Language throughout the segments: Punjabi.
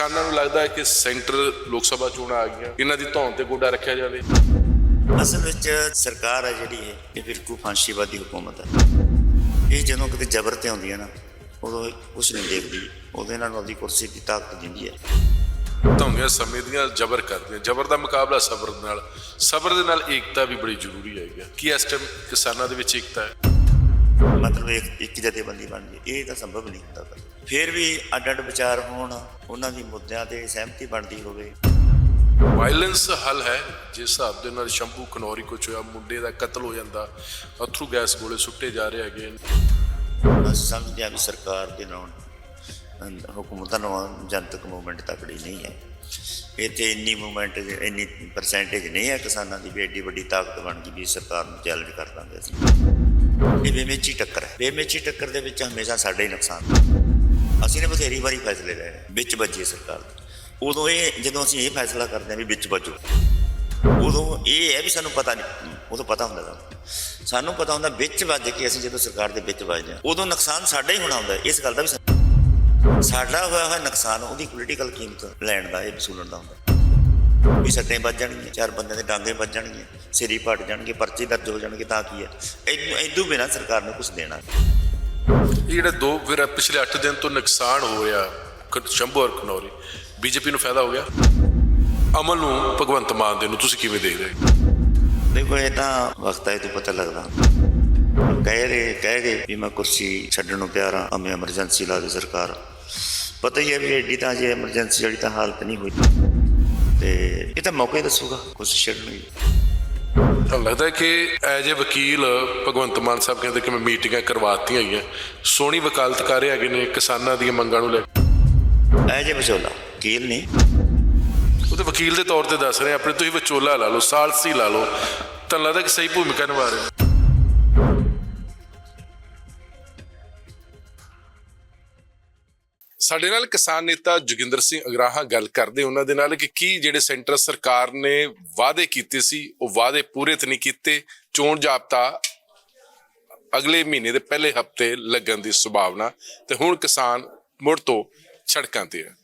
ਕਿਸਾਨਾਂ ਨੂੰ ਲੱਗਦਾ ਹੈ ਕਿ ਸੈਂਟਰ ਲੋਕ ਸਭਾ ਚੋਣਾਂ ਆ ਗਈਆਂ। ਇਹਨਾਂ ਦੀ ਧੌਣ ਤੇ ਗੋਡਾ ਰੱਖਿਆ ਜਾਵੇ। ਅਸਲ ਵਿੱਚ ਸਰਕਾਰ ਹੈ ਜਿਹੜੀ ਇਹ ਇਹ ਫਿਰਕੂ ਫਾਂਸੀਵਾਦੀ ਹਕੂਮਤ ਹੈ। ਇਹ ਜਦੋਂ ਕਿਤੇ ਜ਼ਬਰ ਤੇ ਆਉਂਦੀ ਹੈ ਨਾ ਉਦੋਂ ਕੁਝ ਨਹੀਂ ਦੇਖਦੀ। ਉਹਦੇ ਨਾਲ ਉਹਦੀ ਕੁਰਸੀ ਦੀ ਤਾਕਤ ਦਿੰਦੀ ਹੈ। ਧੌਂਦੀਆਂ ਸਮੇਂ ਦੀਆਂ ਜ਼ਬਰ ਕਰਦੀਆਂ। ਜ਼ਬਰ ਦਾ ਮੁਕਾਬਲਾ ਸਬਰ ਦੇ ਨਾਲ। ਸਬਰ ਦੇ ਨਾਲ ਏਕਤਾ ਵੀ ਬੜੀ ਜ਼ਰੂਰੀ ਹੈਗੀ ਕੀ ਇਸ ਟਾਈਮ ਕਿਸਾਨਾਂ ਦੇ ਵਿੱਚ ਏਕਤਾ ਹੈ? ਮਤਲਬ ਇੱਕ ਇੱਕ ਜਥੇਬੰਦੀ ਬਣ ਜੇ ਇਹ ਤਾਂ ਸੰਭਵ ਨਹੀਂ ਹੁੰਦਾ। ਕਦੇ ਫਿਰ ਵੀ ਅੱਡ ਅੱਡ ਵਿਚਾਰ ਹੋਣ ਉਹਨਾਂ ਦੀ ਮੁੱਦਿਆਂ ਤੇ ਸਹਿਮਤੀ ਬਣਦੀ ਹੋਵੇ। ਵਾਇਲੈਂਸ ਹੱਲ ਹੈ ਜਿਸ ਹਿਸਾਬ ਦੇ ਨਾਲ ਸ਼ੰਭੂ ਖਨੌਰੀ ਕੁਛ ਹੋਇਆ ਮੁੰਡੇ ਦਾ ਕਤਲ ਹੋ ਜਾਂਦਾ ਅਥਰੂ ਗੈਸ ਗੋਲੇ ਸੁੱਟੇ ਜਾ ਰਹੇ ਹੈਗੇ ਅਸੀਂ ਸਮਝਦੇ ਹਾਂ ਵੀ ਸਰਕਾਰ ਦੇ ਨਾਲ ਹਕੂਮਤਾਂ ਨਾਲ ਜਨਤਕ ਮੂਵਮੈਂਟ ਤਕੜੀ ਨਹੀਂ ਹੈ। ਇੱਥੇ ਇੰਨੀ ਮੂਵਮੈਂਟ ਇੰਨੀ ਪਰਸੈਂਟੇਜ ਨਹੀਂ ਹੈ ਕਿਸਾਨਾਂ ਦੀ ਵੀ ਐਡੀ ਵੱਡੀ ਤਾਕਤ ਬਣ ਗਈ ਵੀ ਸਰਕਾਰ ਨੂੰ ਚੈਲੰਜ ਕਰ ਦਾਂਗੇ ਅਸੀਂ। ਇਹ ਬੇਮੇਚੀ ਟੱਕਰ ਹੈ। ਬੇਮੇਚੀ ਟੱਕਰ ਦੇ ਵਿੱਚ ਹਮੇਸ਼ਾ ਸਾਡਾ ਹੀ ਨੁਕਸਾਨ ਅਸੀਂ ਨੇ ਬਥੇਰੀ ਵਾਰੀ ਫੈਸਲੇ ਲਏ, ਵਿੱਚ ਵੱਜੀ ਸਰਕਾਰ ਦੇ। ਉਦੋਂ ਇਹ, ਜਦੋਂ ਅਸੀਂ ਇਹ ਫੈਸਲਾ ਕਰਦੇ ਹਾਂ ਵੀ ਵਿੱਚ ਵੱਜੋ, ਉਦੋਂ ਇਹ ਹੈ ਵੀ ਸਾਨੂੰ ਪਤਾ ਨਹੀਂ, ਉਦੋਂ ਪਤਾ ਹੁੰਦਾ ਸਾਨੂੰ। ਸਾਨੂੰ ਪਤਾ ਹੁੰਦਾ ਵਿੱਚ ਵੱਜ ਕੇ ਅਸੀਂ ਜਦੋਂ ਸਰਕਾਰ ਦੇ ਵਿੱਚ ਵੱਜਦੇ ਹਾਂ, ਉਦੋਂ ਨੁਕਸਾਨ ਸਾਡਾ ਹੀ ਹੋਣਾ ਹੁੰਦਾ ਇਸ ਗੱਲ ਦਾ ਵੀ ਸਾਡਾ ਹੋਇਆ ਹੋਇਆ ਨੁਕਸਾਨ ਉਹਦੀ ਪੋਲੀਟੀਕਲ ਕੀਮਤ ਲੈਣ ਦਾ, ਇਹ ਵਸੂਲਣ ਦਾ ਹੁੰਦਾ। ਵੀ ਸੱਟੇ ਵੱਜ ਜਾਣਗੀਆਂ, ਚਾਰ ਬੰਦਿਆਂ ਦੇ ਡਾਂਗੇ ਵੱਜ ਜਾਣਗੀਆਂ, ਸਿਰੀ ਪਟ ਜਾਣਗੇ, ਪਰਚੇ ਦਰਜ ਹੋ ਜਾਣਗੇ ਤਾਂ ਕੀ ਹੈ। ਇਦੋਂ ਇਦੋਂ ਬਿਨਾਂ ਸਰਕਾਰ ਨੂੰ ਕੁਝ ਦੇਣਾ ਇਹ ਜਿਹੜੇ ਦੋ ਫਿਰ ਪਿਛਲੇ 8 ਦਿਨ ਤੋਂ ਨੁਕਸਾਨ ਹੋ ਰਿਹਾ ਖ- ਸ਼ੰਭੂ ਔਰ ਖਨੌਰੀ ਬੀਜੇਪੀ ਨੂੰ ਫਾਇਦਾ ਹੋ ਗਿਆ? ਅਮਲ ਨੂੰ ਭਗਵੰਤ ਮਾਨ ਦੇ ਨੂੰ ਤੁਸੀਂ ਕਿਵੇਂ ਦੇਖਦੇ ਦੇਖੋ, ਇਹ ਤਾਂ ਵਕਤ ਆਏ ਤੋਂ ਪਤਾ ਲੱਗਦਾ। ਕਹਿ ਰਹੇ, ਕਹਿ ਗਏ ਵੀ ਮੈਂ ਕੁਰਸੀ ਛੱਡਣ ਨੂੰ ਤਿਆਰ ਹਾਂ ਅਮੇ ਐਮਰਜੈਂਸੀ ਲਾ ਦੇ ਸਰਕਾਰ। ਪਤਾ ਹੀ ਹੈ ਵੀ ਐਡੀ ਤਾਂ ਜੇ ਐਮਰਜੈਂਸੀ ਵਾਲੀ ਤਾਂ ਹਾਲਤ ਨਹੀਂ ਹੋਈ। ਤੇ ਇਹ ਤਾਂ ਮੌਕੇ ਦੱਸੂਗਾ ਕੁਰਸੀ ਛੱਡਣ ਦੀ। ਤਾਂ ਲੱਗਦਾ ਹੈ ਕਿ ਐਜ ਏ ਵਕੀਲ ਭਗਵੰਤ ਮਾਨ ਸਾਹਿਬ ਕਹਿੰਦੇ ਕਿ ਮੈਂ ਮੀਟਿੰਗਾਂ ਕਰਵਾਤੀਆਂ ਹੈਗੀਆਂ ਸੋਹਣੀ ਵਕਾਲਤ ਕਰ ਰਹੇ ਹੈਗੇ ਨੇ ਕਿਸਾਨਾਂ ਦੀਆਂ ਮੰਗਾਂ ਨੂੰ ਲੈ ਕੇ। ਐ ਜੇ ਵਿਚੋਲਾ ਕੀਲ ਨਹੀਂ। ਉਹਦੇ ਵਕੀਲ ਦੇ ਤੌਰ ਤੇ ਦੱਸ ਰਹੇ ਆਪਣੇ ਤੁਸੀਂ ਵਿਚੋਲਾ ਲਾ ਲਓ ਸਾਲਸੀ ਲਾ ਲਓ ਤਾਂ ਲੱਗਦਾ ਕਿ ਸਹੀ ਭੂਮਿਕਾ ਨਿਭਾ ਰਹੇ ਸਾਡੇ ਨਾਲ ਕਿਸਾਨ ਨੇਤਾ ਜੋਗਿੰਦਰ ਸਿੰਘ ਅਗਰਾਹਾਂ ਗੱਲ ਕਰਦੇ ਉਹਨਾਂ ਦੇ ਨਾਲ ਕਿ ਕੀ ਜਿਹੜੇ ਸੈਂਟਰ ਸਰਕਾਰ ਨੇ ਵਾਅਦੇ ਕੀਤੇ ਸੀ, ਉਹ ਵਾਅਦੇ ਪੂਰੇ ਤਾਂ ਨਹੀਂ ਕੀਤੇ, ਚੋਣ ਜਾਬਤਾ ਅਗਲੇ ਮਹੀਨੇ ਦੇ ਪਹਿਲੇ ਹਫ਼ਤੇ ਲੱਗਣ ਦੀ ਸੰਭਾਵਨਾ ਤੇ ਹੁਣ ਕਿਸਾਨ ਮੁੜ ਤੋਂ ਸੜਕਾਂ ਤੇ ਹੈ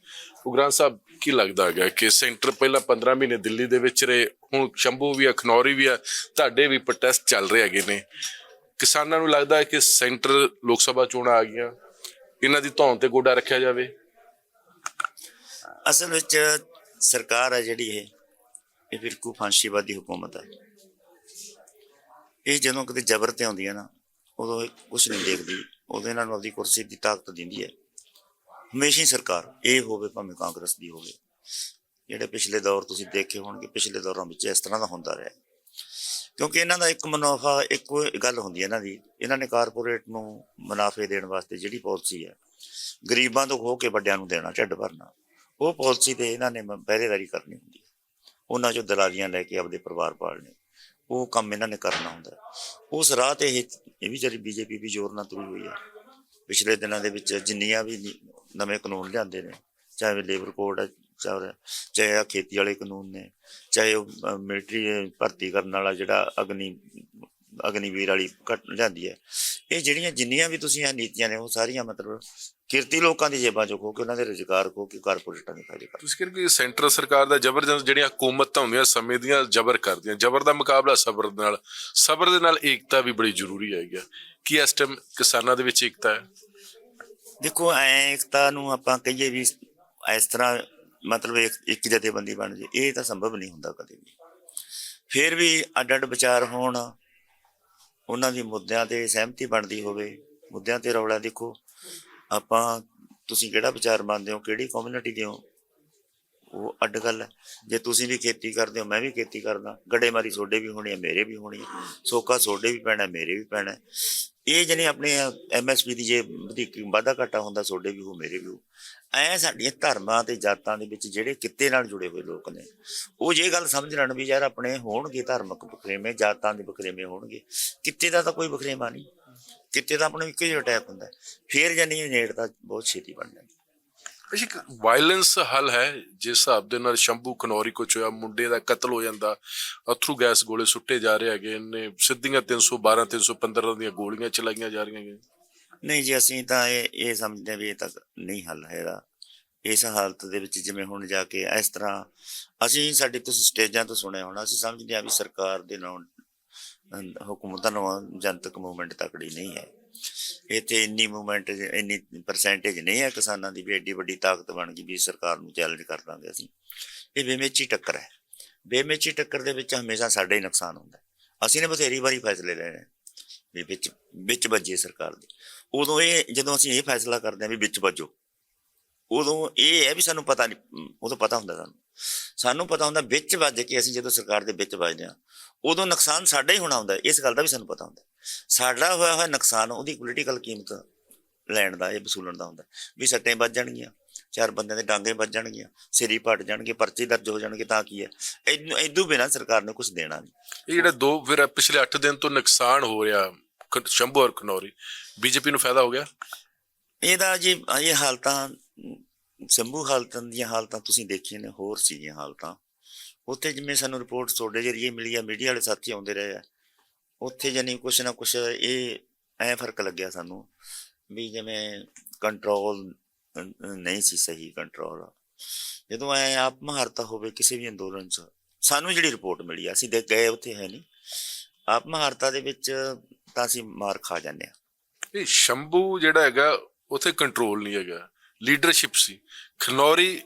ਉਗਰਾਂ ਸਾਹਿਬ, ਕੀ ਲੱਗਦਾ ਹੈਗਾ ਕਿ ਸੈਂਟਰ ਪਹਿਲਾਂ 15 ਮਹੀਨੇ ਦਿੱਲੀ ਦੇ ਵਿੱਚ ਰਹੇ, ਹੁਣ ਸ਼ੰਭੂ ਵੀ ਆ, ਖਨੌਰੀ ਵੀ ਆ, ਤੁਹਾਡੇ ਵੀ ਪ੍ਰੋਟੈਸਟ ਚੱਲ ਰਹੇ ਹੈਗੇ ਨੇ। ਕਿਸਾਨਾਂ ਨੂੰ ਲੱਗਦਾ ਹੈ ਕਿ ਸੈਂਟਰ ਲੋਕ ਸਭਾ ਚੋਣਾਂ ਆ ਗਈਆਂ ਇਹਨਾਂ ਦੀ ਧੌਣ ਤੇ ਗੋਡਾ ਰੱਖਿਆ ਜਾਵੇ। ਅਸਲ ਵਿੱਚ ਸਰਕਾਰ ਹੈ ਜਿਹੜੀ ਇਹ ਇਹ ਫਿਰਕੂ ਫਾਂਸੀਵਾਦੀ ਹਕੂਮਤ ਹੈ ਇਹ ਜਦੋਂ ਕਿਤੇ ਜ਼ਬਰ ਤੇ ਆਉਂਦੀ ਹੈ ਨਾ, ਉਦੋਂ ਕੁਝ ਨਹੀਂ ਦੇਖਦੀ ਉਹਦੇ ਨਾਲ ਉਹਦੀ ਕੁਰਸੀ ਦੀ ਤਾਕਤ ਦਿੰਦੀ ਹੈ ਹਮੇਸ਼ਾ ਹੀ ਸਰਕਾਰ, ਇਹ ਹੋਵੇ ਭਾਵੇਂ ਕਾਂਗਰਸ ਦੀ ਹੋਵੇ। ਜਿਹੜੇ ਪਿਛਲੇ ਦੌਰ ਤੁਸੀਂ ਦੇਖੇ ਹੋਣਗੇ, ਪਿਛਲੇ ਦੌਰਾਂ ਵਿੱਚ ਇਸ ਤਰ੍ਹਾਂ ਦਾ ਹੁੰਦਾ ਰਿਹਾ। ਕਿਉਂਕਿ ਇਹਨਾਂ ਦਾ ਇੱਕ ਮੁਨਾਫਾ, ਇੱਕੋ ਗੱਲ ਹੁੰਦੀ ਹੈ ਇਹਨਾਂ ਦੀ। ਇਹਨਾਂ ਨੇ ਕਾਰਪੋਰੇਟ ਨੂੰ ਮੁਨਾਫੇ ਦੇਣ ਵਾਸਤੇ ਜਿਹੜੀ ਪਾਲਿਸੀ ਹੈ, ਗਰੀਬਾਂ ਤੋਂ ਖੋ ਕੇ ਵੱਡਿਆਂ ਨੂੰ ਦੇਣਾ, ਢਿੱਡ ਭਰਨਾ, ਉਹ ਪਾਲਿਸੀ ਤੇ ਇਹਨਾਂ ਨੇ ਪਹਿਰੇਦਾਰੀ ਕਰਨੀ ਹੁੰਦੀ ਹੈ। ਉਹਨਾਂ ਚੋਂ ਦਲਾਲੀਆਂ ਲੈ ਕੇ ਆਪਦੇ ਪਰਿਵਾਰ ਪਾਲਣੇ। ਉਹ ਕੰਮ ਇਹਨਾਂ ਨੇ ਕਰਨਾ ਹੁੰਦਾ ਉਸ ਰਾਹ ਤੇ ਇਹ ਇਹ ਵੀ ਜਿਹੜੀ ਬੀਜੇਪੀ ਵੀ ਜ਼ੋਰ ਨਾਲ ਤੁਰੀ ਹੋਈ ਹੈ। ਪਿਛਲੇ ਦਿਨਾਂ ਦੇ ਵਿੱਚ ਜਿੰਨੀਆਂ ਵੀ ਨਵੇਂ ਕਾਨੂੰਨ ਲਿਆਂਦੇ ਨੇ, ਚਾਹੇ ਲੇਬਰ ਕੋਡ ਹੈ ਚਾਹੇ ਚਾਹੇ ਆਹ ਖੇਤੀ ਵਾਲੇ ਕਾਨੂੰਨ ਨੇ ਚਾਹੇ ਉਹ ਮਿਲਟਰੀ ਭਰਤੀ ਕਰਨ ਵਾਲਾ ਜਿਹੜਾ ਅਗਨੀ ਅਗਨੀਵੀਰ ਵਾਲੀ ਘਟ ਲਿਆਂਦੀ ਹੈ। ਇਹ ਜਿਹੜੀਆਂ ਜਿੰਨੀਆਂ ਵੀ ਤੁਸੀਂ ਇਹ ਨੀਤੀਆਂ ਨੇ ਉਹ ਸਾਰੀਆਂ ਮਤਲਬ ਕਿਰਤੀ ਲੋਕਾਂ ਦੀ ਜੇਬਾਂ ਚੋਂ ਖੋ ਕੇ ਉਹਨਾਂ ਦੇ ਰੁਜ਼ਗਾਰ ਖੋ ਕੇ ਕਾਰਪੋਰੇਟਾਂ ਦੇ ਫਾਇਦੇ ਕਰ ਤੁਸੀਂ ਕਹਿੰਦੇ ਕਿ ਸੈਂਟਰ ਸਰਕਾਰ ਦਾ ਜ਼ਬਰਦਸਤ ਜਿਹੜੀਆਂ ਹਕੂਮਤਾਂ ਹੁੰਦੀਆਂ ਸਮੇਂ ਦੀਆਂ ਜ਼ਬਰ ਕਰਦੀਆਂ। ਜ਼ਬਰ ਦਾ ਮੁਕਾਬਲਾ ਸਬਰ ਦੇ ਨਾਲ ਸਬਰ ਦੇ ਨਾਲ ਏਕਤਾ ਵੀ ਬੜੀ ਜ਼ਰੂਰੀ ਹੈਗੀ ਕੀ ਇਸ ਟਾਈਮ ਕਿਸਾਨਾਂ ਦੇ ਵਿੱਚ ਏਕਤਾ ਹੈ? ਦੇਖੋ ਐ ਇਕਤਾ ਨੂੰ ਆਪਾਂ ਕਹੀਏ ਵੀ ਇਸ ਤਰ੍ਹਾਂ ਮਤਲਬ ਇੱਕ ਇੱਕ ਜਥੇਬੰਦੀ ਬਣ ਜੇ, ਇਹ ਤਾਂ ਸੰਭਵ ਨਹੀਂ ਹੁੰਦਾ ਕਦੇ ਵੀ। ਫਿਰ ਵੀ ਅੱਡ ਅੱਡ ਵਿਚਾਰ ਹੋਣ, ਉਹਨਾਂ ਦੀ ਮੁੱਦਿਆਂ ਤੇ ਸਹਿਮਤੀ ਬਣਦੀ ਹੋਵੇ, ਮੁੱਦਿਆਂ ਤੇ ਰੌਲਾ ਦੇਖੋ। ਆਪਾਂ, ਤੁਸੀਂ ਕਿਹੜਾ ਵਿਚਾਰ ਮੰਨਦੇ ਹੋ, ਕਿਹੜੀ ਕਮਿਊਨਿਟੀ ਦੇ ਹੋ? ਉਹ ਅੱਡ ਗੱਲ ਹੈ। ਜੇ ਤੁਸੀਂ ਵੀ ਖੇਤੀ ਕਰਦੇ ਹੋ, ਮੈਂ ਵੀ ਖੇਤੀ ਕਰਦਾ। ਗੜੇਮਾਰੀ ਤੁਹਾਡੇ ਵੀ ਹੋਣੀ ਹੈ, ਮੇਰੇ ਵੀ ਹੋਣੀ ਹੈ। ਸੋਕਾ ਤੁਹਾਡੇ ਵੀ ਪੈਣਾ, ਮੇਰੇ ਵੀ ਪੈਣਾ ਇਹ ਜਿਹਨੇ ਆਪਣੇ ਐਮਐਸਪੀ ਦੀ ਜੇ ਵਧੀਕ ਵਾਧਾ ਘਾਟਾ ਹੁੰਦਾ, ਤੁਹਾਡੇ ਵੀ ਹੋ, ਮੇਰੇ ਵੀ ਹੋ। ਐ ਸਾਡੀਆਂ ਧਰਮਾਂ ਤੇ ਜਾਤਾਂ ਦੇ ਵਿੱਚ ਜਿਹੜੇ ਕਿੱਤੇ ਨਾਲ ਜੁੜੇ ਹੋਏ ਲੋਕ ਨੇ, ਉਹ ਜੇ ਗੱਲ ਸਮਝ ਲੈਣ ਵੀ ਯਾਰ ਆਪਣੇ ਹੋਣਗੇ ਧਾਰਮਿਕ ਬਖਰੇਵੇਂ, ਜਾਤਾਂ ਦੇ ਬਖਰੇਵੇਂ ਹੋਣਗੇ। ਕਿੱਤੇ ਦਾ ਤਾਂ ਕੋਈ ਬਖਰੇਵਾ ਨਹੀਂ। ਕਿੱਤੇ ਦਾ ਆਪਣਾ ਇੱਕੋ ਹੀ ਅਟੈਕ ਹੁੰਦਾ ਹੈ। ਫੇਰ ਜਾਨੀ ਇਹ ਬਹੁਤ ਛੇਤੀ ਬਣ ਜਾਂਦੀ ਵਾਇਲੈਂਸ ਹੱਲ ਹੈ, ਜਿਸ ਹਿਸਾਬ ਦੇ ਨਾਲ ਸ਼ੰਭੂ ਖਨੌਰੀ ਕੁਛ ਹੋਇਆ, ਮੁੰਡੇ ਦਾ ਕਤਲ ਹੋ ਜਾਂਦਾ, ਅਥਰੂ ਗੈਸ ਗੋਲੇ ਸੁੱਟੇ ਜਾ ਰਹੇ ਹੈਗੇ ਨੇ ਸਿੱਧੀਆਂ 312 315 ਦੀਆਂ ਗੋਲੀਆਂ ਚਲਾਈਆਂ ਜਾ ਰਹੀਆਂ ਨੇ ਨਹੀਂ ਜੀ, ਅਸੀਂ ਤਾਂ ਇਹ ਇਹ ਸਮਝਦੇ ਹਾਂ ਵੀ ਇਹ ਤਾਂ ਨਹੀਂ ਹੱਲ ਹੈਗਾ। ਇਸ ਹਾਲਤ ਦੇ ਵਿੱਚ ਜਿਵੇਂ ਹੁਣ ਜਾ ਕੇ ਇਸ ਤਰ੍ਹਾਂ, ਅਸੀਂ ਸਾਡੇ ਤੁਸੀਂ ਸਟੇਜਾਂ ਤੋਂ ਸੁਣਿਆ ਹੋਣਾ, ਅਸੀਂ ਸਮਝਦੇ ਹਾਂ ਵੀ ਸਰਕਾਰ ਦੇ ਨਾਲ ਅਹ ਹਕੂਮਤਾਂ ਨਾਲ ਜਨਤਕ ਮੂਵਮੈਂਟ ਤਕੜੀ ਨਹੀਂ ਹੈ। ਇੱਥੇ ਇੰਨੀ ਮੂਵਮੈਂਟ ਇੰਨੀ ਪਰਸੈਂਟੇਜ ਨਹੀਂ ਹੈ ਕਿਸਾਨਾਂ ਦੀ ਵੀ ਐਡੀ ਵੱਡੀ ਤਾਕਤ ਬਣ ਗਈ ਵੀ ਸਰਕਾਰ ਨੂੰ ਚੈਲੰਜ ਕਰ ਦਾਂਗੇ ਅਸੀਂ। ਇਹ ਬੇਮੇਚੀ ਟੱਕਰ ਹੈ। ਬੇਮੇਚੀ ਟੱਕਰ ਦੇ ਵਿੱਚ ਹਮੇਸ਼ਾ ਸਾਡਾ ਹੀ ਨੁਕਸਾਨ ਹੁੰਦਾ ਅਸੀਂ ਨੇ ਬਥੇਰੀ ਵਾਰੀ ਫੈਸਲੇ ਲੈਣੇ ਵੀ ਵਿੱਚ ਵਿੱਚ ਵੱਜੇ ਸਰਕਾਰ ਦੀ। ਉਦੋਂ ਇਹ, ਜਦੋਂ ਅਸੀਂ ਇਹ ਫੈਸਲਾ ਕਰਦੇ ਹਾਂ ਵੀ ਵਿੱਚ ਵੱਜੋ, ਉਦੋਂ ਇਹ ਹੈ ਵੀ ਸਾਨੂੰ ਪਤਾ ਨਹੀਂ ਉਦੋਂ ਪਤਾ ਹੁੰਦਾ ਸਾਨੂੰ। ਸਾਨੂੰ ਪਤਾ ਹੁੰਦਾ ਵਿੱਚ ਵੱਜ ਕੇ ਅਸੀਂ ਜਦੋਂ ਸਰਕਾਰ ਦੇ ਵਿੱਚ ਵੱਜਦੇ ਹਾਂ, ਉਦੋਂ ਨੁਕਸਾਨ ਸਾਡਾ ਹੀ ਹੋਣਾ ਹੁੰਦਾ ਇਸ ਗੱਲ ਦਾ ਵੀ ਸਾਨੂੰ ਪਤਾ ਹੁੰਦਾ ਸਾਡਾ ਹੋਇਆ ਹੋਇਆ ਨੁਕਸਾਨ ਉਹਦੀ ਪੋਲੀਟੀਕਲ ਕੀਮਤ ਲੈਣ ਦਾ ਇਹ ਵਸੂਲਣ ਦਾ ਹੁੰਦਾ। ਵੀ ਸੱਟੇ ਵੱਜ ਜਾਣਗੀਆਂ ਚਾਰ ਬੰਦਿਆਂ ਦੇ ਡਾਂਗੇ ਵੱਜ ਜਾਣਗੀਆਂ ਸਿਰੀ ਪਟ ਜਾਣਗੇ ਪਰਚੇ ਦਰਜ ਹੋ ਜਾਣਗੇ ਤਾਂ ਕੀ ਹੈ? ਇਦੋਂ ਇਦੋਂ ਬਿਨਾਂ ਸਰਕਾਰ ਨੇ ਕੁਝ ਦੇਣਾ ਨਹੀਂ। ਇਹ ਜਿਹੜਾ ਦੋ ਫਿਰ ਪਿਛਲੇ 8 ਦਿਨ ਤੋਂ ਨੁਕਸਾਨ ਹੋ ਰਿਹਾ ਸ਼ੰਭੂ ਔਰ ਖਨੌਰੀ ਬੀਜੇਪੀ ਨੂੰ ਫਾਇਦਾ ਹੋ ਗਿਆ? ਇਹਦਾ ਜੀ ਇਹ ਹਾਲਤਾਂ ਸੰਭੂ ਹਾਲਤਾਂ ਦੀਆਂ ਹਾਲਤਾਂ ਤੁਸੀਂ ਦੇਖੀਆਂ ਨੇ ਹੋਰ ਸੀਗੀਆਂ ਹਾਲਤਾਂ। ਉੱਥੇ ਜਿਵੇਂ ਸਾਨੂੰ ਰਿਪੋਰਟ ਤੁਹਾਡੇ ਜਰੀਏ ਮਿਲੀ ਆ ਮੀਡੀਆ ਵਾਲੇ ਸਾਥੀ ਆਉਂਦੇ ਰਹੇ ਆ। ਉੱਥੇ ਜਾਨੀ ਕੁਛ ਨਾ ਕੁਛ ਇਹ ਐ ਫ਼ਰਕ ਲੱਗਿਆ ਸਾਨੂੰ ਵੀ ਜਿਵੇਂ ਕੰਟਰੋਲ ਨਹੀਂ ਸੀ ਸਹੀ ਕੰਟਰੋਲ ਜਦੋਂ ਐ ਆਪ ਮਹਾਰਤਾ ਹੋਵੇ ਕਿਸੇ ਵੀ ਅੰਦੋਲਨ 'ਚ ਸਾਨੂੰ ਜਿਹੜੀ ਰਿਪੋਰਟ ਮਿਲੀ ਅਸੀਂ ਦੇਖ ਗਏ ਉੱਥੇ ਹੈ ਨਹੀਂ। ਆਪ ਮਹਾਰਤਾ ਦੇ ਵਿੱਚ ਤਾਂ ਅਸੀਂ ਮਾਰ ਖਾ ਜਾਂਦੇ ਆ ਇਹ ਸ਼ੰਭੂ ਜਿਹੜਾ ਹੈਗਾ ਉਥੇ ਕੰਟਰੋਲ ਨਹੀਂ ਹੈਗਾ। ਲੀਡਰਸ਼ਿਪ ਸੀ। ਖਨੌਰੀ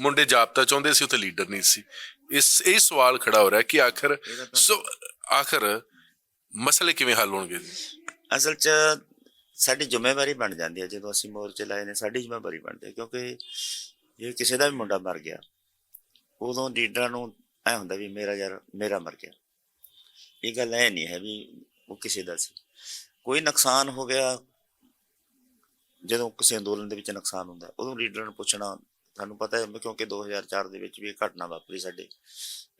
ਮੁੰਡੇ ਜਾਬਤਾ ਚਾਹੁੰਦੇ ਸੀ ਉਥੇ ਲੀਡਰ ਨਹੀਂ ਸੀ। ਇਸ ਇਹ ਸਵਾਲ ਖੜਾ ਹੋ ਰਿਹਾ ਕਿ ਆਖਰ ਸੋ ਆਖਰ ਮਸਲੇ ਕਿਵੇਂ ਹੱਲ ਹੋਣਗੇ ਅਸਲ 'ਚ ਸਾਡੀ ਜ਼ਿੰਮੇਵਾਰੀ ਬਣ ਜਾਂਦੀ ਹੈ, ਜਦੋਂ ਅਸੀਂ ਮੋਰਚੇ ਲਾਏ ਨੇ, ਸਾਡੀ ਜ਼ਿੰਮੇਵਾਰੀ ਬਣਦੀ ਹੈ, ਕਿਉਂਕਿ ਜੇ ਕਿਸੇ ਦਾ ਵੀ ਮੁੰਡਾ ਮਰ ਗਿਆ, ਉਦੋਂ ਲੀਡਰਾਂ ਨੂੰ ਐ ਹੁੰਦਾ ਵੀ ਮੇਰਾ ਯਾਰ, ਮੇਰਾ ਮਰ ਗਿਆ। ਇਹ ਗੱਲ ਐ ਨਹੀਂ ਹੈ ਵੀ ਉਹ ਕਿਸੇ ਦਾ ਸੀ। ਕੋਈ ਨੁਕਸਾਨ ਹੋ ਗਿਆ, ਜਦੋਂ ਕਿਸੇ ਅੰਦੋਲਨ ਦੇ ਵਿੱਚ ਨੁਕਸਾਨ ਹੁੰਦਾ, ਉਦੋਂ ਲੀਡਰਾਂ ਨੂੰ ਪੁੱਛਣਾ ਤੁਹਾਨੂੰ ਪਤਾ ਹੈ ਕਿਉਂਕਿ 2004 ਦੇ ਵਿੱਚ ਵੀ ਇਹ ਘਟਨਾ ਵਾਪਰੀ ਸਾਡੇ।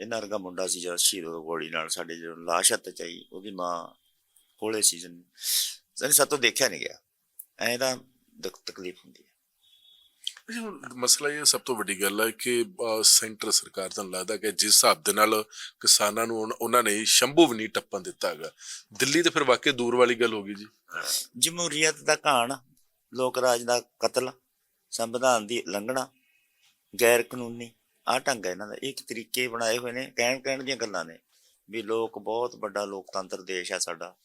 ਇਹਨਾਂ ਵਰਗਾ ਮੁੰਡਾ ਸੀ ਜਿਹੜਾ ਸ਼ਹੀਦ ਹੋ ਗੋਲੀ ਨਾਲ ਸਾਡੇ ਜਦੋਂ ਲਾਸ਼ ਹੱਥ ਚ ਆਈ ਉਹਦੀ ਮਾਂ ਕੋਲੇ ਸੀਜ਼ਨ ਸਨ ਸਾਤੋਂ ਦੇਖਿਆ ਨਹੀਂ ਗਿਆ। ਐਂ ਤਾਂ ਦੁੱਖ ਤਕਲੀਫ ਹੁੰਦੀ ਹੈ। ਮਸਲਾ ਇਹ ਸਭ ਤੋਂ ਵੱਡੀ ਗੱਲ ਹੈ ਕਿ ਸੈਂਟਰ ਸਰਕਾਰ ਤੁਹਾਨੂੰ ਲੱਗਦਾ ਕਿ ਜਿਸ ਹਿਸਾਬ ਦੇ ਨਾਲ ਕਿਸਾਨਾਂ ਨੂੰ ਉਹਨਾਂ ਨੇ ਸ਼ੰਭੂ ਵੀ ਨਹੀਂ ਟੱਪਣ ਦਿੱਤਾ ਹੈਗਾ। ਦਿੱਲੀ ਤੇ ਫਿਰ ਵਾਕਈ ਦੂਰ ਵਾਲੀ ਗੱਲ ਹੋ ਗਈ ਜੀ। ਜਮਹੂਰੀਅਤ ਦਾ ਘਾਣ ਲੋਕ ਰਾਜ ਦਾ ਕਤਲ ਸੰਵਿਧਾਨ ਦੀ ਲੰਘਣਾ ਗੈਰ ਕਾਨੂੰਨੀ। ਆਹ ਢੰਗ ਹੈ ਇਹਨਾਂ ਦਾ। ਇੱਕ ਤਰੀਕੇ ਬਣਾਏ ਹੋਏ ਨੇ, ਕਹਿਣ ਕਹਿਣ ਦੀਆਂ ਗੱਲਾਂ ਨੇ ਵੀ ਲੋਕ ਬਹੁਤ ਵੱਡਾ ਲੋਕਤੰਤਰ ਦੇਸ਼ ਆ ਸਾਡਾ।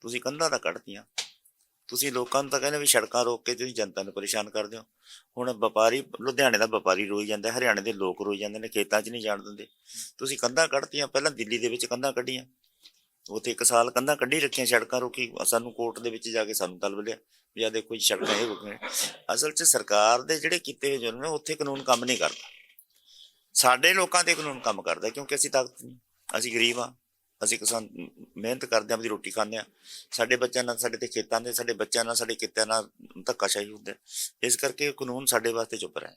ਤੁਸੀਂ ਕੰਧਾਂ ਤਾਂ ਕੱਢਤੀਆਂ। ਤੁਸੀਂ ਲੋਕਾਂ ਨੂੰ ਤਾਂ ਕਹਿੰਦੇ ਵੀ ਸੜਕਾਂ ਰੋਕ ਕੇ ਤੁਸੀਂ ਜਨਤਾ ਨੂੰ ਪਰੇਸ਼ਾਨ ਕਰਦੇ ਹੋ। ਹੁਣ ਵਪਾਰੀ, ਲੁਧਿਆਣੇ ਦਾ ਵਪਾਰੀ ਰੋਈ ਜਾਂਦਾ ਹਰਿਆਣੇ ਦੇ ਲੋਕ ਰੋਈ ਜਾਂਦੇ ਨੇ, ਖੇਤਾਂ 'ਚ ਨਹੀਂ ਜਾਣ ਦਿੰਦੇ। ਤੁਸੀਂ ਕੰਧਾਂ ਕੱਢਤੀਆਂ, ਪਹਿਲਾਂ ਦਿੱਲੀ ਦੇ ਵਿੱਚ ਕੰਧਾਂ ਕੱਢੀਆਂ। ਉੱਥੇ ਇੱਕ ਸਾਲ ਕੰਧਾਂ ਕੱਢੀ ਰੱਖੀਆਂ ਸੜਕਾਂ ਰੋਕੀ ਸਾਨੂੰ ਕੋਰਟ ਦੇ ਵਿੱਚ ਜਾ ਕੇ ਸਾਨੂੰ ਤਲਬ ਲਿਆ ਵੀ ਆ ਦੇਖੋ ਜੀ ਸੜਕਾਂ ਇਹ ਰੁਕੀਆਂ ਅਸਲ 'ਚ ਸਰਕਾਰ ਦੇ ਜਿਹੜੇ ਕੀਤੇ ਹੋਏ ਜੁਰਮ ਨੇ, ਉੱਥੇ ਕਾਨੂੰਨ ਕੰਮ ਨਹੀਂ ਕਰਦਾ। ਸਾਡੇ ਲੋਕਾਂ ਤੇ ਕਾਨੂੰਨ ਕੰਮ ਕਰਦਾ ਕਿਉਂਕਿ ਅਸੀਂ ਤਾਕਤ ਨਹੀਂ। ਅਸੀਂ ਗਰੀਬ ਆ ਅਸੀਂ ਕਿਸਾਨ, ਮਿਹਨਤ ਕਰਦੇ ਆਂ ਆਪਣੀ ਰੋਟੀ ਖਾਂਦੇ ਆ ਸਾਡੇ ਬੱਚਿਆਂ ਨਾਲ, ਸਾਡੇ ਤੇ ਖੇਤਾਂ ਦੇ, ਸਾਡੇ ਬੱਚਿਆਂ ਨਾਲ, ਸਾਡੇ ਕਿੱਤਿਆਂ ਨਾਲ ਧੱਕਾਸ਼ਾਹੀ ਹੁੰਦਾ ਇਸ ਕਰਕੇ ਕਾਨੂੰਨ ਸਾਡੇ ਵਾਸਤੇ ਚੁੱਪ ਰਿਹਾ।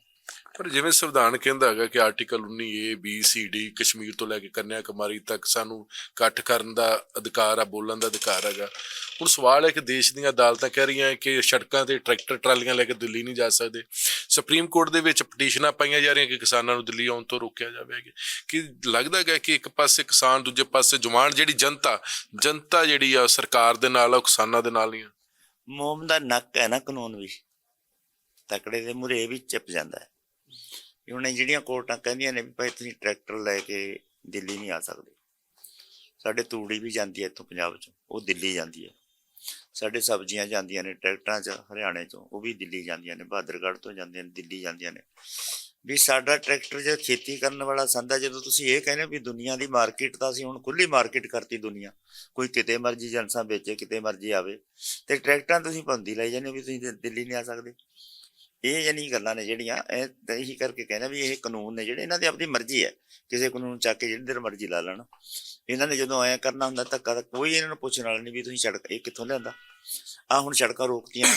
ਪਰ ਜਿਵੇਂ ਸੰਵਿਧਾਨ ਕਹਿੰਦਾ ਹੈਗਾ ਕਿ article 19 A B C D Kashmir ਤੋਂ ਲੈ ਕੇ ਕੰਨਿਆ ਕੁਮਾਰੀ ਤੱਕ ਸਾਨੂੰ ਇਕੱਠ ਕਰਨ ਦਾ ਅਧਿਕਾਰ ਆ, ਬੋਲਣ ਦਾ ਅਧਿਕਾਰ ਹੈਗਾ। ਹੁਣ ਸਵਾਲ ਹੈ ਕਿ ਦੇਸ਼ ਦੀਆਂ ਅਦਾਲਤਾਂ ਕਹਿ ਰਹੀਆਂ ਕਿ ਸੜਕਾਂ ਤੇ ਟਰੈਕਟਰ ਟਰਾਲੀਆਂ ਲੈ ਕੇ ਦਿੱਲੀ ਨਹੀਂ ਜਾ ਸਕਦੇ। ਸੁਪਰੀਮ ਕੋਰਟ ਦੇ ਵਿੱਚ ਪਟੀਸ਼ਨਾਂ ਪਾਈਆਂ ਜਾ ਰਹੀਆਂ ਕਿ ਕਿਸਾਨਾਂ ਨੂੰ ਦਿੱਲੀ ਆਉਣ ਤੋਂ ਰੋਕਿਆ ਜਾਵੇਗਾ। ਕਿ ਲੱਗਦਾ ਹੈ ਕਿ ਇੱਕ ਪਾਸੇ ਕਿਸਾਨ, ਦੂਜੇ ਪਾਸੇ ਜਵਾਨ ਜਿਹੜੀ ਜਨਤਾ ਜਨਤਾ ਜਿਹੜੀ ਆ, ਸਰਕਾਰ ਦੇ ਨਾਲ ਆ ਕਿਸਾਨਾਂ ਦੇ ਨਾਲ ਨਹੀਂ ਮੋਮ ਦਾ ਨੱਕ ਹੈ ਨਾ ਕਾਨੂੰਨ ਵੀ। ਤਕੜੇ ਦੇ ਮੁਰੇ ਵੀ ਚਿਪ ਜਾਂਦਾ ਹੈ। ਹੁਣ ਇਹ ਜਿਹੜੀਆਂ ਕੋਰਟਾਂ ਕਹਿੰਦੀਆਂ ਨੇ ਵੀ ਭਾਈ ਤੁਸੀਂ ਟਰੈਕਟਰ ਲੈ ਕੇ ਦਿੱਲੀ ਨਹੀਂ ਆ ਸਕਦੇ। ਸਾਡੇ ਤੂੜੀ ਵੀ ਜਾਂਦੀ ਹੈ ਇੱਥੋਂ ਪੰਜਾਬ ਚੋਂ, ਉਹ ਦਿੱਲੀ ਜਾਂਦੀ ਹੈ। ਸਾਡੇ ਸਬਜ਼ੀਆਂ ਜਾਂਦੀਆਂ ਨੇ ਟਰੈਕਟਰਾਂ 'ਚ, ਹਰਿਆਣੇ ਚੋਂ, ਉਹ ਵੀ ਦਿੱਲੀ ਜਾਂਦੀਆਂ ਨੇ, ਬਹਾਦਰਗੜ੍ਹ ਤੋਂ ਜਾਂਦੀਆਂ ਨੇ, ਦਿੱਲੀ ਜਾਂਦੀਆਂ ਨੇ। ਵੀ ਸਾਡਾ ਟਰੈਕਟਰ ਜੇ ਖੇਤੀ ਕਰਨ ਵਾਲਾ ਸੰਦਾ ਜਦੋਂ ਤੁਸੀਂ ਇਹ ਕਹਿੰਦੇ ਹੋ ਵੀ ਦੁਨੀਆ ਦੀ ਮਾਰਕੀਟ ਤਾਂ ਅਸੀਂ ਹੁਣ ਖੁੱਲੀ ਮਾਰਕੀਟ ਕਰਤੀ ਦੁਨੀਆ, ਕੋਈ ਕਿਤੇ ਮਰਜ਼ੀ ਜਨਸਾਂ ਵੇਚੇ, ਕਿਤੇ ਮਰਜ਼ੀ ਆਵੇ, ਤੇ ਟਰੈਕਟਰਾਂ ਤੁਸੀਂ ਬੰਦੀ ਲਈ ਜਾਂਦੇ ਹੋ ਵੀ ਤੁਸੀਂ ਦਿੱਲੀ ਨਹੀਂ ਆ ਸਕਦੇ। ਇਹ ਜਿਹੜੀਆਂ ਗੱਲਾਂ ਨੇ ਜਿਹੜੀਆਂ ਇਹ ਇਹੀ ਕਰਕੇ ਕਹਿੰਦਾ ਵੀ ਇਹ ਕਾਨੂੰਨ ਨੇ ਜਿਹੜੇ ਇਹਨਾਂ ਦੀ ਆਪਣੀ ਮਰਜ਼ੀ ਹੈ, ਕਿਸੇ ਕਾਨੂੰਨ ਨੂੰ ਚੱਕ ਕੇ ਜਿਹੜੀ ਦੇਰ ਮਰਜ਼ੀ ਲਾ ਲੈਣ। ਇਹਨਾਂ ਨੇ ਜਦੋਂ ਐਂ ਕਰਨਾ ਹੁੰਦਾ ਧੱਕਾ ਤਾਂ ਕੋਈ ਇਹਨਾਂ ਨੂੰ ਪੁੱਛਣ ਵਾਲਾ ਨਹੀਂ ਵੀ ਤੁਸੀਂ ਸੜਕ, ਇਹ ਕਿੱਥੋਂ ਲਿਆਂਦਾ? ਆ ਹੁਣ ਸੜਕਾਂ ਰੋਕਤੀਆਂ,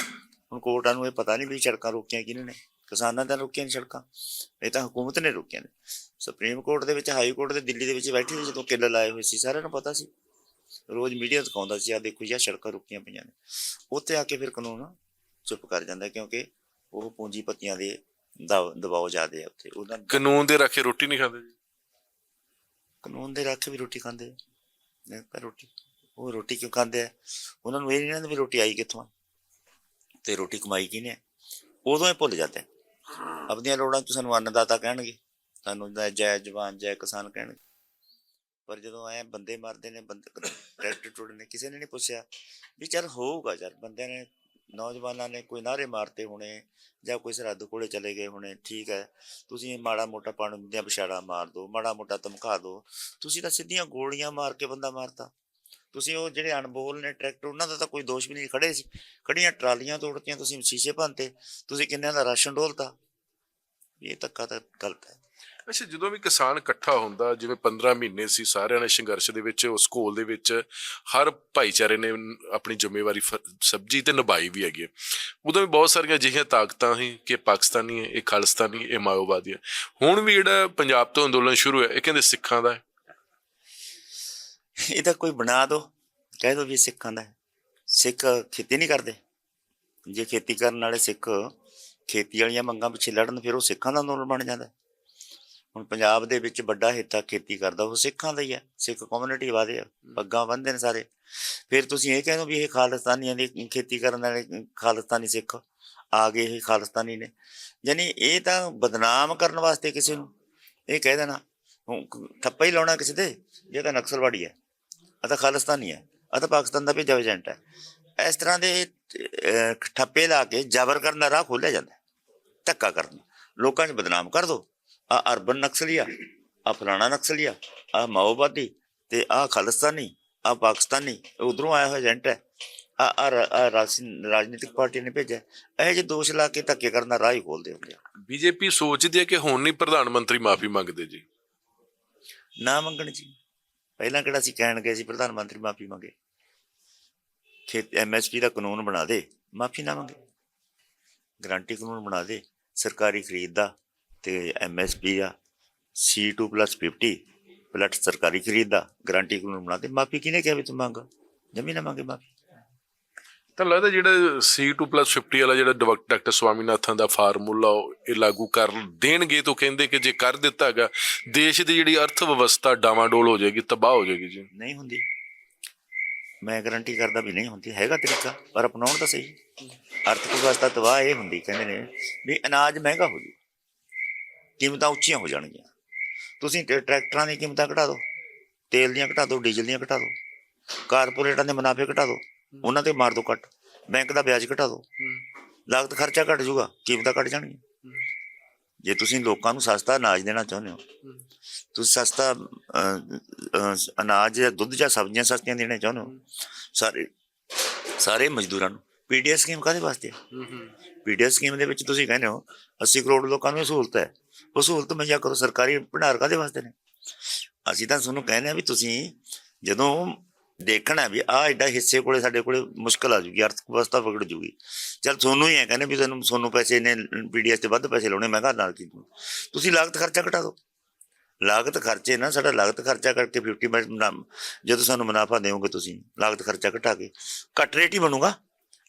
ਹੁਣ ਕੋਰਟਾਂ ਨੂੰ ਇਹ ਪਤਾ ਨਹੀਂ ਵੀ ਸੜਕਾਂ ਰੋਕੀਆਂ ਕਿਹਨੇ ਨੇ, ਕਿਸਾਨਾਂ ਦਾ ਰੋਕੀਆਂ ਨਹੀਂ ਸੜਕਾਂ, ਇਹ ਤਾਂ ਹਕੂਮਤ ਨੇ ਰੋਕੀਆਂ ਨੇ। ਸੁਪਰੀਮ ਕੋਰਟ ਦੇ ਵਿੱਚ ਹਾਈ ਕੋਰਟ ਦੇ ਦਿੱਲੀ ਦੇ ਵਿੱਚ ਬੈਠੇ ਸੀ ਜਦੋਂ ਕਿੱਲ ਲਾਏ ਹੋਏ ਸੀ, ਸਾਰਿਆਂ ਨੂੰ ਪਤਾ ਸੀ। ਰੋਜ਼ ਮੀਡੀਆ ਦਿਖਾਉਂਦਾ ਸੀ ਆ ਦੇਖੋ ਜੀ, ਆਹ ਸੜਕਾਂ ਰੁਕੀਆਂ ਪਈਆਂ ਨੇ। ਉੱਥੇ ਆ ਕੇ ਫਿਰ ਕਾਨੂੰਨ ਚੁੱਪ ਕਰ ਜਾਂਦਾ ਕਿਉਂਕਿ ਉਹ ਪੂੰਜੀਪਤੀਆਂ ਦੇ ਦਬ- ਦਬਾਅ ਜ਼ਿਆਦੇ ਆ ਉੱਥੇ। ਉਹਨਾਂ ਕਾਨੂੰਨ ਦੇ ਰਾਖੇ ਰੋਟੀ ਨਹੀਂ ਖਾਂਦੇ ਜੀ? ਕਾਨੂੰਨ ਦੇ ਰੱਖ ਵੀ ਰੋਟੀ ਖਾਂਦੇ ਨਹੀਂ ਤਾਂ ਰੋਟੀ ਉਹ ਰੋਟੀ ਕਿਉਂ ਖਾਂਦੇ ਆ? ਉਹਨਾਂ ਨੂੰ ਇਹ ਨਹੀਂ ਨਾ ਵੀ ਰੋਟੀ ਆਈ ਕਿੱਥੋਂ ਤੇ ਰੋਟੀ ਕਮਾਈ ਕਿਹਨੇ ਆ? ਉਦੋਂ ਇਹ ਭੁੱਲ ਜਾਂਦੇ ਆ। ਆਪਣੀਆਂ ਲੋੜਾਂ 'ਚ ਸਾਨੂੰ ਅੰਨਦਾਤਾ ਕਹਿਣਗੇ। ਸਾਨੂੰ ਜੈ- ਜੈ ਜਵਾਨ ਜੈ ਕਿਸਾਨ ਕਹਿਣਗੇ। ਪਰ ਜਦੋਂ ਐ ਬੰਦੇ ਮਰਦੇ ਨੇ ਬੰਦੇ ਟਰੈਕਟਰ ਟੁੱਟਦੇ ਨੇ ਕਿਸੇ ਨੇ ਨਹੀਂ ਪੁੱਛਿਆ ਵੀ ਚੱਲ ਹੋਊਗਾ ਯਾਰ ਬੰਦਿਆਂ ਨੇ ਨੌਜਵਾਨਾਂ ਨੇ ਕੋਈ ਨਾਰੇ ਮਾਰਤੇ ਹੋਣੇ ਜਾਂ ਕੋਈ ਸਰਹੱਦ ਕੋਲੇ ਚਲੇ ਗਏ ਹੋਣੇ, ਠੀਕ ਹੈ। ਤੁਸੀਂ ਮਾੜਾ ਮੋਟਾ ਪਾਣੀ ਦੀਆਂ ਵਿਛਾੜਾ ਮਾਰ ਦਿਓ ਮਾੜਾ ਮੋਟਾ ਧਮਕਾ ਦਿਓ ਤੁਸੀਂ ਤਾਂ ਸਿੱਧੀਆਂ ਗੋਲੀਆਂ ਮਾਰ ਕੇ ਬੰਦਾ ਮਾਰਤਾ। ਤੁਸੀਂ ਉਹ ਜਿਹੜੇ ਅਣਬੋਲ ਨੇ ਟਰੈਕਟਰ, ਉਹਨਾਂ ਦਾ ਤਾਂ ਕੋਈ ਦੋਸ਼ ਵੀ ਨਹੀਂ ਖੜੇ ਸੀ। ਖੜੀਆਂ ਟਰਾਲੀਆਂ ਤੋੜਤੀਆਂ, ਤੁਸੀਂ ਸ਼ੀਸ਼ੇ ਭੰਨਤੇ। ਤੁਸੀਂ ਕਿੰਨਿਆਂ ਦਾ ਰਾਸ਼ਨ ਡੋਲਤਾ? ਇਹ ਧੱਕਾ ਤਾਂ ਗਲਤ ਹੈ। ਅੱਛਾ, ਜਦੋਂ ਵੀ ਕਿਸਾਨ ਇਕੱਠਾ ਹੁੰਦਾ, ਜਿਵੇਂ 15 ਮਹੀਨੇ ਸੀ, ਸਾਰਿਆਂ ਨੇ ਸੰਘਰਸ਼ ਦੇ ਵਿੱਚ, ਉਸ ਘੋਲ ਦੇ ਵਿੱਚ ਹਰ ਭਾਈਚਾਰੇ ਨੇ ਆਪਣੀ ਜ਼ਿੰਮੇਵਾਰੀ ਸਬਜੀ ਤੇ ਨਿਭਾਈ ਵੀ ਹੈਗੀ ਉਦੋਂ ਵੀ ਬਹੁਤ ਸਾਰੀਆਂ ਅਜਿਹੀਆਂ ਤਾਕਤਾਂ ਸੀ ਕਿ ਪਾਕਿਸਤਾਨੀ ਹੈ, ਇਹ ਖਾਲਿਸਤਾਨੀ, ਇਹ ਮਾਓਵਾਦੀ ਹੈ। ਹੁਣ ਵੀ ਜਿਹੜਾ ਪੰਜਾਬ ਤੋਂ ਅੰਦੋਲਨ ਸ਼ੁਰੂ ਹੋਇਆ, ਇਹ ਕਹਿੰਦੇ ਸਿੱਖਾਂ ਦਾ ਹੈ। ਇਹ ਤਾਂ ਕੋਈ ਬਣਾ ਦੋ, ਕਹਿ ਦੋ ਵੀ ਸਿੱਖਾਂ ਦਾ ਸਿੱਖ ਖੇਤੀ ਨਹੀਂ ਕਰਦੇ। ਜੇ ਖੇਤੀ ਕਰਨ ਵਾਲੇ ਸਿੱਖ ਖੇਤੀ ਵਾਲੀਆਂ ਮੰਗਾਂ ਪਿੱਛੇ ਲੜਨ, ਫਿਰ ਉਹ ਸਿੱਖਾਂ ਦਾ ਅੰਦੋਲਨ ਬਣ ਜਾਂਦਾ ਹੁਣ ਪੰਜਾਬ ਦੇ ਵਿੱਚ ਵੱਡਾ ਹਿੱਸਾ ਖੇਤੀ ਕਰਦਾ ਉਹ ਸਿੱਖਾਂ ਦਾ ਹੀ ਹੈ ਸਿੱਖ ਕਮਿਊਨਿਟੀ ਵਾਦੇ ਆ ਪੱਗਾਂ ਬੰਨ੍ਹਦੇ ਨੇ ਸਾਰੇ। ਫਿਰ ਤੁਸੀਂ ਇਹ ਕਹਿੰਦੇ ਵੀ ਇਹ ਖਾਲਿਸਤਾਨੀਆਂ ਦੀ ਖੇਤੀ ਕਰਨ ਵਾਲੇ ਖਾਲਿਸਤਾਨੀ ਸਿੱਖ ਆ ਗਏ ਇਹ ਖਾਲਿਸਤਾਨੀ ਨੇ। ਯਾਨੀ ਇਹ ਤਾਂ ਬਦਨਾਮ ਕਰਨ ਵਾਸਤੇ ਕਿਸੇ ਨੂੰ ਇਹ ਕਹਿ ਦੇਣਾ ਹੁਣ ਠੱਪਾ ਹੀ ਲਾਉਣਾ ਕਿਸੇ ਤੇ ਇਹ ਤਾਂ ਨਕਸਲਵਾੜੀ ਹੈ ਆ ਤਾਂ ਖਾਲਿਸਤਾਨੀ ਹੈ ਆ ਤਾਂ ਪਾਕਿਸਤਾਨ ਦਾ ਭੇਜਾ ਏਜੰਟ ਹੈ। ਇਸ ਤਰ੍ਹਾਂ ਦੇ ਠੱਪੇ ਲਾ ਕੇ ਜ਼ਬਰ ਕਰਨ ਦਾ ਰਾਹ ਖੋਲਿਆ ਜਾਂਦਾ। ਧੱਕਾ ਕਰਨ ਲੋਕਾਂ 'ਚ ਬਦਨਾਮ ਕਰ ਦੋ। ਆ ਅਰਬਨ ਨਕਸਲੀਆ ਆ ਫਲਾਣਾ ਨਕਸਲੀਆ ਆ ਮਾਓਵਾਦੀ ਤੇ ਆ ਖਾਲਿਸਤਾਨੀ ਆ ਪਾਕਿਸਤਾਨੀ ਉਧਰੋਂ ਆਇਆ ਹੋਇਆ ਏਜੰਟ ਹੈ। ਆ ਆ ਰਾਜਨੀਤਿਕ ਪਾਰਟੀ ਨੇ ਭੇਜਿਆ। ਇਹ ਜੇ ਦੋਸ਼ ਲਾ ਕੇ ਧੱਕੇ ਕਰਨ ਦਾ ਰਾਹ ਹੀ ਖੋਲਦੇ ਹੁੰਦੇ ਆ। ਬੀਜੇਪੀ ਸੋਚਦੀ ਹੈ ਕਿ ਹੁਣ ਨਹੀਂ ਪ੍ਰਧਾਨ ਮੰਤਰੀ ਮਾਫੀ ਮੰਗਦੇ ਜੀ। ਨਾ ਮੰਗਣ ਜੀ। ਪਹਿਲਾਂ ਕਿਹੜਾ ਸੀ ਕਹਿਣ ਗਏ ਸੀ ਪ੍ਰਧਾਨ ਮੰਤਰੀ ਮਾਫੀ ਮੰਗੇ। ਖੇਤ ਐਮਐਸਪੀ ਦਾ ਕਾਨੂੰਨ ਬਣਾ ਦੇ ਮਾਫੀ ਨਾ ਮੰਗੇ। ਗਰੰਟੀ ਕਾਨੂੰਨ ਬਣਾ ਦੇ ਸਰਕਾਰੀ ਖਰੀਦ ਦਾ ਤੇ ਐਮਐਸਪੀ ਆ C2+50 ਪਲੱਸ ਸਰਕਾਰੀ ਖਰੀਦ ਦਾ ਗਰੰਟੀ ਕਾਨੂੰਨ ਬਣਾ ਦੇ ਮਾਫੀ ਕਿਹਨੇ ਕਿਹਾ ਵੀ ਤੂੰ ਮੰਗ? ਜਮੀ ਨਾ ਮੰਗੇ ਮਾਫੀ। ਤਾਂ ਲੱਗਦਾ ਜਿਹੜਾ C2+50 ਵਾਲਾ ਜਿਹੜਾ ਡਾਕ- ਡਾਕਟਰ ਸਵਾਮੀਨਾਥਨ ਦਾ ਫਾਰਮੂਲਾ ਉਹ ਇਹ ਲਾਗੂ ਕਰ ਦੇਣਗੇ ਤਾਂ ਕਹਿੰਦੇ ਕਿ ਜੇ ਕਰ ਦਿੱਤਾ ਹੈਗਾ ਦੇਸ਼ ਦੀ ਜਿਹੜੀ ਅਰਥ ਵਿਵਸਥਾ ਡਾਵਾਡੋਲ ਹੋ ਜਾਏਗੀ ਤਬਾਹ ਹੋ ਜਾਏਗੀ ਜੀ। ਨਹੀਂ ਹੁੰਦੀ। ਮੈਂ ਗਾਰੰਟੀ ਕਰਦਾ ਵੀ ਨਹੀਂ ਹੁੰਦੀ ਹੈਗਾ ਤਰੀਕਾ ਪਰ ਅਪਣਾਉਣ ਤਾਂ ਸਹੀ। ਆਰਥਿਕ ਵਿਵਸਥਾ ਤਬਾਹ ਇਹ ਹੁੰਦੀ ਕਹਿੰਦੇ ਨੇ ਵੀ ਅਨਾਜ ਮਹਿੰਗਾ ਹੋ ਜੂ। ਕੀਮਤਾਂ ਉੱਚੀਆਂ ਹੋ ਜਾਣਗੀਆਂ। ਤੁਸੀਂ ਟਰੈ- ਟਰੈਕਟਰਾਂ ਦੀਆਂ ਕੀਮਤਾਂ ਘਟਾ ਦਿਓ ਤੇਲ ਦੀਆਂ ਘਟਾ ਦਿਓ ਡੀਜ਼ਲ ਦੀਆਂ ਘਟਾ ਦਿਓ ਕਾਰਪੋਰੇਟਾਂ ਦੇ ਮੁਨਾਫੇ ਘਟਾ ਦਿਓ ਉਹਨਾਂ ਤੇ ਮਾਰ ਦਿਓ ਕੱਟ ਬੈਂਕ ਦਾ ਵਿਆਜ ਘਟਾ ਦਿਓ। ਲਾਗਤ ਖਰਚਾ ਘਟ ਜਾਊਗਾ ਕੀਮਤਾਂ ਘਟ ਜਾਣਗੀਆਂ। ਜੇ ਤੁਸੀਂ ਲੋਕਾਂ ਨੂੰ ਸਸਤਾ ਅਨਾਜ ਦੇਣਾ ਚਾਹੁੰਦੇ ਹੋ ਤੁਸੀਂ ਸਸਤਾ ਅਨਾਜ ਜਾਂ ਦੁੱਧ ਜਾਂ ਸਬਜ਼ੀਆਂ ਸਸਤੀਆਂ ਦੇਣੇ ਚਾਹੁੰਦੇ ਹੋ ਸਾਰੇ ਸਾਰੇ ਮਜ਼ਦੂਰਾਂ ਨੂੰ। ਪੀਡੀਐਸ ਸਕੀਮ ਕਾਹਦੇ ਵਾਸਤੇ ਹੈ? ਪੀਡੀਐਸ ਸਕੀਮ ਦੇ ਵਿੱਚ ਤੁਸੀਂ ਕਹਿੰਦੇ ਹੋ 80 ਕਰੋੜ ਲੋਕਾਂ ਨੂੰ ਸਹੂਲਤ ਹੈ। ਉਹ ਸਹੂਲਤ ਮੁਹੱਈਆ ਕਰੋ ਸਰਕਾਰੀ ਭੰਡਾਰ ਕਾਹਦੇ ਵਾਸਤੇ ਨੇ? ਅਸੀਂ ਤਾਂ ਤੁਹਾਨੂੰ ਕਹਿੰਦੇ ਆ ਵੀ ਤੁਸੀਂ ਜਦੋਂ ਦੇਖਣਾ ਵੀ ਆ ਐਡਾ ਹਿੱਸੇ ਕੋਲੇ ਸਾਡੇ ਕੋਲੇ ਮੁਸ਼ਕਲ ਆ ਜੂਗੀ ਅਰਥ ਵਿਵਸਥਾ ਵਿਗੜ ਜੂਗੀ। ਚਲ ਤੁਹਾਨੂੰ ਹੀ ਹੈ ਕਹਿੰਦੇ ਵੀ ਤੁਹਾਨੂੰ ਤੁਹਾਨੂੰ ਪੈਸੇ ਨੇ ਪੀਡੀਐਸ ਤੇ ਵੱਧ ਪੈਸੇ ਲਾਉਣੇ, ਮੈਂ ਕਿਹਾ ਨਾਲ ਕੀ ਤੁਸੀਂ ਲਾਗਤ ਖਰਚਾ ਘਟਾ ਦਿਓ। ਲਾਗਤ ਖਰਚੇ ਨਾ, ਸਾਡਾ ਲਾਗਤ ਖਰਚਾ ਕਰਕੇ 50% ਜਦੋਂ ਸਾਨੂੰ ਮੁਨਾਫਾ ਦੇਵੋਗੇ ਤੁਸੀਂ, ਲਾਗਤ ਖਰਚਾ ਘਟਾ ਕੇ। ਘੱਟ ਰੇਟ ਹੀ ਬਣੂਗਾ,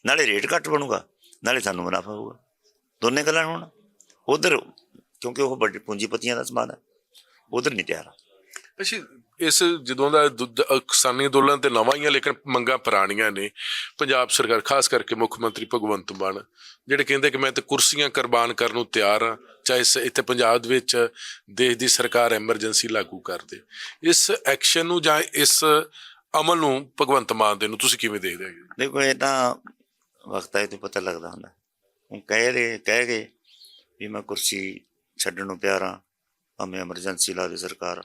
ਨਾਲੇ ਰੇਟ ਘੱਟ ਬਣੂਗਾ, ਨਾਲੇ ਸਾਨੂੰ ਮੁਨਾਫਾ ਹੋਊਗਾ। ਦੋਨੇ ਗੱਲਾਂ ਹੋਣ। ਉਧਰ ਕਿਉਂਕਿ ਉਹ ਵੱਡੇ ਪੂੰਜੀਪਤੀਆਂ ਦਾ ਸਮਾਨ ਹੈ। ਉਧਰ ਨਹੀਂ ਤਿਆਰ ਅੱਛਾ ਇਸ ਜਦੋਂ ਦਾ ਕਿਸਾਨੀ ਅੰਦੋਲਨ ਤੇ ਨਵਾਂ ਹੀ ਆ ਲੇਕਿਨ ਮੰਗਾਂ ਪੁਰਾਣੀਆਂ ਨੇ। ਪੰਜਾਬ ਸਰਕਾਰ ਖਾਸ ਕਰਕੇ ਮੁੱਖ ਮੰਤਰੀ ਭਗਵੰਤ ਮਾਨ ਜਿਹੜੇ ਕਹਿੰਦੇ ਕਿ ਮੈਂ ਤੇ ਕੁਰਸੀਆਂ ਕੁਰਬਾਨ ਕਰਨ ਨੂੰ ਤਿਆਰ ਹਾਂ ਚਾਹੇ ਇੱਥੇ ਪੰਜਾਬ ਦੇ ਵਿੱਚ ਦੇਸ਼ ਦੀ ਸਰਕਾਰ ਐਮਰਜੈਂਸੀ ਲਾਗੂ ਕਰ ਦੇ। ਇਸ ਐਕਸ਼ਨ ਨੂੰ ਜਾਂ ਇਸ ਅਮਲ ਨੂੰ ਭਗਵੰਤ ਮਾਨ ਦੇ ਨੂੰ ਤੁਸੀਂ ਕਿਵੇਂ ਦੇਖਦੇ ਹੋ? ਦੇਖੋ ਇਹ ਤਾਂ ਵਕਤ ਆਏ ਤੇ ਪਤਾ ਲੱਗਦਾ ਹੁੰਦਾ। ਹੁਣ ਕਹਿ ਰਹੇ ਕਹਿ ਗਏ ਵੀ ਮੈਂ ਕੁਰਸੀ ਛੱਡਣ ਨੂੰ ਤਿਆਰ ਹਾਂ ਭਾਵੇਂ ਐਮਰਜੈਂਸੀ ਲਾ ਦੇ ਸਰਕਾਰ।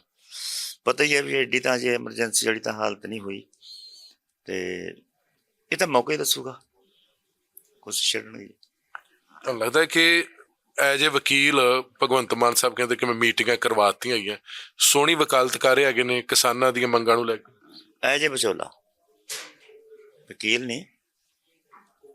ਪਤਾ ਹੀ ਹੈ ਵੀ ਐਡੀ ਤਾਂ ਜੇ ਐਮਰਜੈਂਸੀ ਵਾਲੀ ਤਾਂ ਹਾਲਤ ਨਹੀਂ ਹੋਈ। ਤੇ ਇਹ ਤਾਂ ਮੌਕੇ ਦੱਸੂਗਾ। ਕੁਰਸੀ ਛੱਡਣਗੇ ਤੁਹਾਨੂੰ ਲੱਗਦਾ ਕਿ ਐਜ ਵਕੀਲ ਭਗਵੰਤ ਮਾਨ ਸਾਹਿਬ ਕਹਿੰਦੇ ਕਿ ਮੈਂ ਮੀਟਿੰਗਾਂ ਕਰਵਾਤੀਆਂ ਹੈਗੀਆਂ ਸੋਹਣੀ ਵਕਾਲਤ ਕਰ ਰਹੇ ਹੈਗੇ ਨੇ ਕਿਸਾਨਾਂ ਦੀਆਂ ਮੰਗਾਂ ਨੂੰ ਲੈ ਕੇ। ਐ ਜੇ ਵਿਚੋਲਾ। ਵਕੀਲ ਨਹੀਂ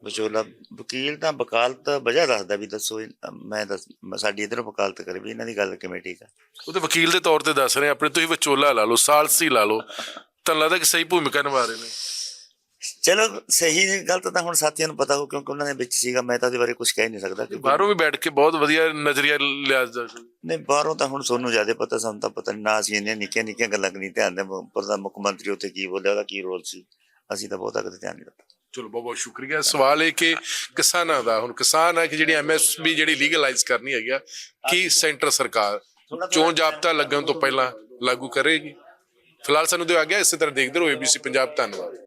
ਵਿਚੋਲਾ ਵਕੀਲ ਤਾਂ ਵਕਾਲਤ ਵਜ੍ਹਾ ਦੱਸਦਾ ਵੀ ਦੱਸੋ ਮੈਂ ਦੱਸ ਸਾਡੀ ਇਧਰੋਂ ਵਕਾਲਤ ਕਰੇ ਵੀ ਇਹਨਾਂ ਦੀ ਗੱਲ ਕਿਵੇਂ ਠੀਕ ਆ? ਉਹ ਤੇ ਵਕੀਲ ਦੇ ਤੌਰ ਤੇ ਦੱਸ ਰਹੇ ਆਪਣੇ ਤੁਸੀਂ ਵਿਚੋਲਾ ਲਾ ਲਓ ਸਾਲਸੀ ਲਾ ਲਓ। ਤੁਹਾਨੂੰ ਲੱਗਦਾ ਕਿ ਸਹੀ ਭੂਮਿਕਾ ਨਿਭਾ ਰਹੇ ਨੇ? ਚਲੋ ਸਹੀ ਗਲਤ ਤਾਂ ਹੁਣ ਸਾਥੀਆਂ ਨੂੰ ਪਤਾ ਹੋ ਕਿਉਂਕਿ ਉਹਨਾਂ ਦੇ ਵਿੱਚ ਸੀਗਾ ਮੈਂ ਤਾਂ ਉਹਦੇ ਬਾਰੇ ਕੁਝ ਕਹਿ ਨਹੀਂ ਸਕਦਾ ਕਿ ਬਾਹਰੋਂ ਵੀ ਬੈਠ ਕੇ ਬਹੁਤ ਵਧੀਆ ਨਜ਼ਰੀਆ ਲਿਆ ਜਾ ਨਹੀਂ ਬਾਹਰੋਂ ਤਾਂ ਹੁਣ ਤੁਹਾਨੂੰ ਜ਼ਿਆਦਾ ਪਤਾ ਸਾਨੂੰ ਤਾਂ ਪਤਾ ਨਹੀਂ ਨਾ ਅਸੀਂ ਇੰਨੀਆਂ ਨਿੱਕੀਆਂ ਨਿੱਕੀਆਂ ਗੱਲਾਂ ਨਹੀਂ ਧਿਆਨ ਦੇ ਪ੍ਰਧਾਨ ਮੁੱਖ ਮੰਤਰੀ ਉੱਥੇ ਕੀ ਬੋਲਿਆ ਉਹਦਾ ਕੀ ਰੋਲ ਸੀ ਅਸੀਂ ਤਾਂ ਬਹੁਤਾ ਕਦੇ ਧਿਆਨ ਨਹੀਂ ਦਿੱਤਾ। ਚਲੋ ਬਹੁਤ ਬਹੁਤ ਸ਼ੁਕਰੀਆ। ਸਵਾਲ ਇਹ ਕਿ ਕਿਸਾਨਾਂ ਦਾ ਹੁਣ ਕਿਸਾਨ ਹੈ ਕਿ ਜਿਹੜੀ ਐਮਐਸਪੀ ਜਿਹੜੀ ਲੀਗਲਾਈਜ਼ ਕਰਨੀ ਹੈਗੀ ਆ ਕੀ ਸੈਂਟਰ ਸਰਕਾਰ ਚੋਣ ਜਾਬਤਾ ਲੱਗਣ ਤੋਂ ਪਹਿਲਾਂ ਲਾਗੂ ਕਰੇਗੀ? ਫਿਲਹਾਲ ਸਾਨੂੰ ਦਿਓ ਆ ਗਿਆ ਇਸੇ ਤਰ੍ਹਾਂ ਦੇਖਦੇ ਰਹੋ ਏਬੀਸੀ ਪੰਜਾਬ ਧੰਨਵਾਦ।